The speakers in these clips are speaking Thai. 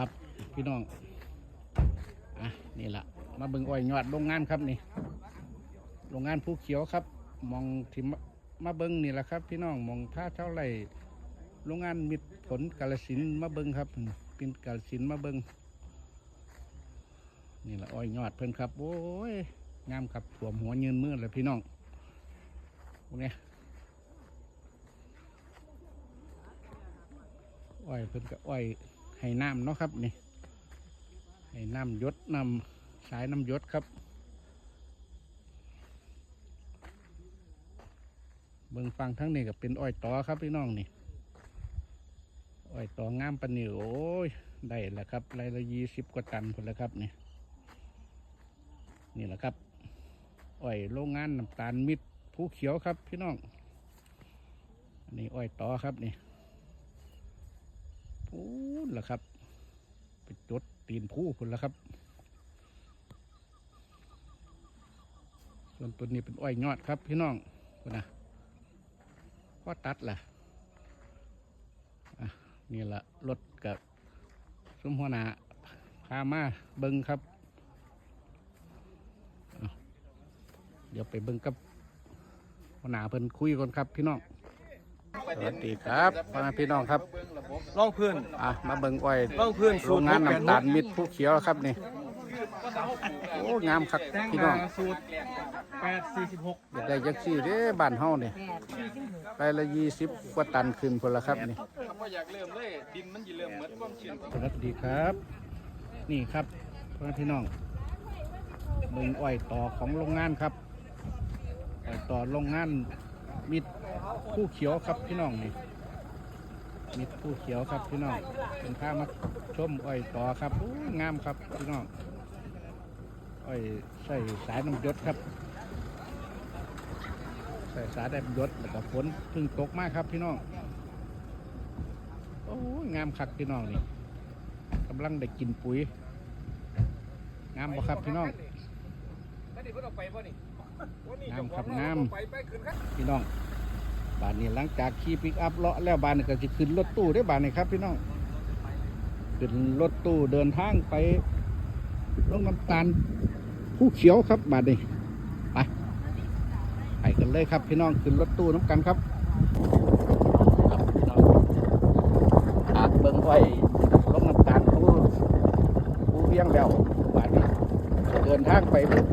ครับ พี่น้อง อะ นี่แหละมาเบิ่งอ้อยยอดโรงงานครับนี่ โรงงานผู้เขียวครับ มองที่มามาเบิ่งนี่แหละครับ พี่น้องมองท่าเท่าไหร่โรงงานมิตรผลกาลสินมาเบิ่งครับเป็นกาลสินมาเบิ่งนี่แหละอ้อยยอดเพิ่นครับ โอ้ยงามครับถั่วหัวยืนมือเลยพี่น้องพวกเนี้ยอ้อยเพิ่นก็อ้อย ให้น้ำเนาะครับนี่ให้น้ำยดน้ำสายน้ำยดครับ เบิ่งฟังทั้งนี้ก็เป็นอ้อยตอครับพี่น้องนี่อ้อยตองามปนนี่โอ้ยได้แล้วครับไรละยี่สิบกว่าตันคนแล้วครับนี่นี่แหละครับอ้อยโรงงานน้ำตาลมิตรภูเขียวครับพี่น้องอันนี้อ้อยตอครับนี่ พูนละครับ ไปจดตีนผู้พุ่นละครับ ส่วนตัวนี้เป็นอ้อยยอดครับพี่น้องพุ่นนะพ่อตัดล่ะอะนี่ละรถกับสมหัวหนาพามาเบิงครับ เดี๋ยวไปเบิงกับหัวหนาเพิ่นคุยกันครับพี่น้อง สวัสดีครับพ่อแม่พี่น้องครับล่องเพื่อนอะมาเบิ่งอ้อยล่องเพื่อนโรงงานน้ำตาลมิตรผู้เขียวครับนี่โอ้งามครับพี่น้องสูตรแปดสี่สิบหกอยากได้ยักซี่เด้บ้านเฮานี่ไปละยี่สิบกว่าตันขึ้นพนละครับนี่คำว่าอยากเริ่มเลยดินมันจะเริ่มเหมือนความชื้นสวัสดีครับ นี่ครับพ่อแม่พี่น้องเบิ่งอ้อยต่อของโรงงานครับอ้อยต่อโรงงาน มิตรผู้เขียวครับพี่น้องนี่มิตรผู้เขียวครับพี่น้อง เป็นผ้ามาชมอ้อยต่อครับโอ้ยงามครับพี่น้องอ้อยใส่สายน้ำยศครับ ใส่สายน้ำยศแล้วก็ฝนเพึ่งตกมากครับพี่น้องโอ้ยงามคักพี่น้องนี่กำลังได้กินปุ๋ย งามบ่ครับพี่น้องไม่ได้เพิ่งออกไปป่ะ นี่งามครับงามไปไปขึ้นครับพี่น้องบ้านนี้หลังจากขี่ปิกอัพเลาะแล้วบ้านนี้ก็จะขึ้นรถตู้ได้อบ้านนี้ครับ พี่น้องขึ้นรถตู้เดินทางไปลงน้ำตาลผู้เขียวครับบ้านนี้ไปไปกันเลยครับ พี่น้องขึ้นรถตู้น้ำกันครับครับพี่น้องอาเบิ่งไว้ลงน้ำตาลผู้ผู้เวียงแล้วบ้านนี้ เดินทางไปลง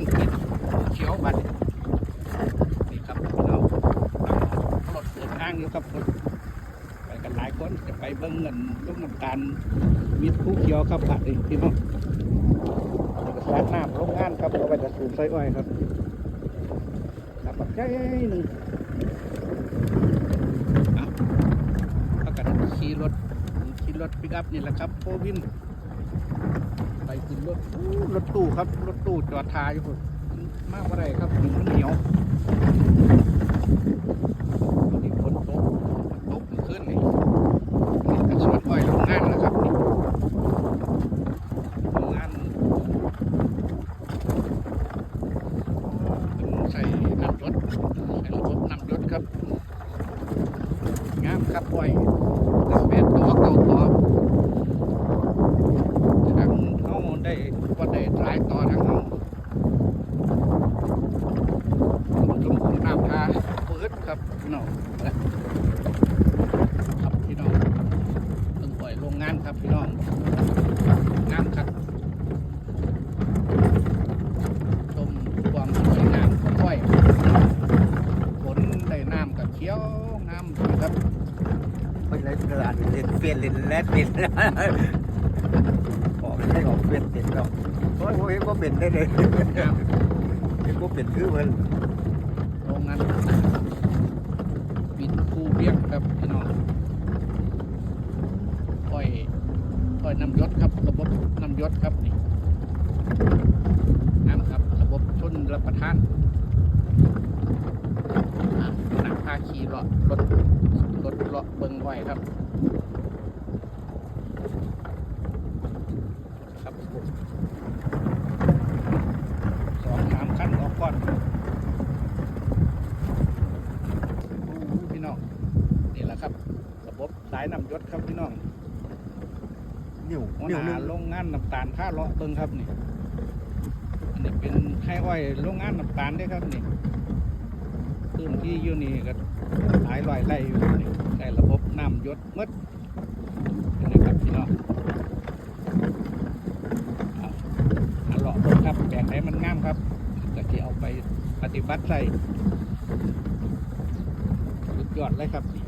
น้ำตาลผู้เขียวบ้านนี้นี่ครับพี่น้งรถเดินทางอยู่ครับรถไปกันหลายคนจะไปเบิ้งเงินลูกน้ำตาลมิตรผู้เขียวครับบัดนี้พี่น้องแล้วก็แซดน้ำโรงงานครับเอาไว้จะสูบไส้อ้อยครับครับบักใหญ่หนึ่งเอาแล้วก็ขี่รถขี่รถปิกอัพนี่แหละครับโฟวิน ไปขึ้นรถรถตู้ครับ รถตู้จอดทายอยู่พุ่นมากอะไรครับหนึ่งมันเหนียวนนี้ฝนตกตกขึ้นนี่นี่ก็สวนอ้อยโรงงานนะครับนี่โรงงานเป็นใส่น้ำยศใส่ระบบน้ำยศครับงามครับอ้อยแปดตัวเก้าตัวทางเขา ได้ว่าได้หลายต่อทางเขาชมพูน้ำทาปืดครับพี่น้องครับพี่น้องเพิ่งปล่อยโรงงานครับพี่น้องงามครับชมความสวยงามของอ้อยผลได้น้ำกับเขียวงามดีครับไม่เล่นกระดาษเล่นเปลี่ยนเล่นแลดเป็น บอกไม่ได้บอกเปลี่ยนเป็นหรอกโอ้ยผมเห็นว่าเป็นได้เลยงามเห็นว่าเป็นคือมันโรงงานปิดคูเบียงครับพี่น้องอ้อยอ้อยน้ำยศครับระบบน้ำยศครับนี่น้ำครับระบบชนรับประทานอะนักพาขี่เลาะรถรถเลาะเบิงไว้ครับครับสองสามคันออกก่อนโอ้พี่น้อง นี่แหละครับ ระบบสายน้ำยศครับ พี่น้องนิ้วหัวนิ้หวหนึน้าโรงงานน้ำตาลท่าเลาะเบิ่งครับนี่อันนี้เป็นไข่อ้อยโรงงานน้ำตาลเด้อครับนี่พื้นที่อยู่นี่ก็หลายร้อยไร่อยู่นี่ใช้ระบบน้ำหยศหมดอันนี้ครับพี่น้องเอาเอเลาะเบิ่งครับแปลงไหนมันงามครับก็จะเอาไปปฏิบัติใส่สุดยอดเลยครับนี่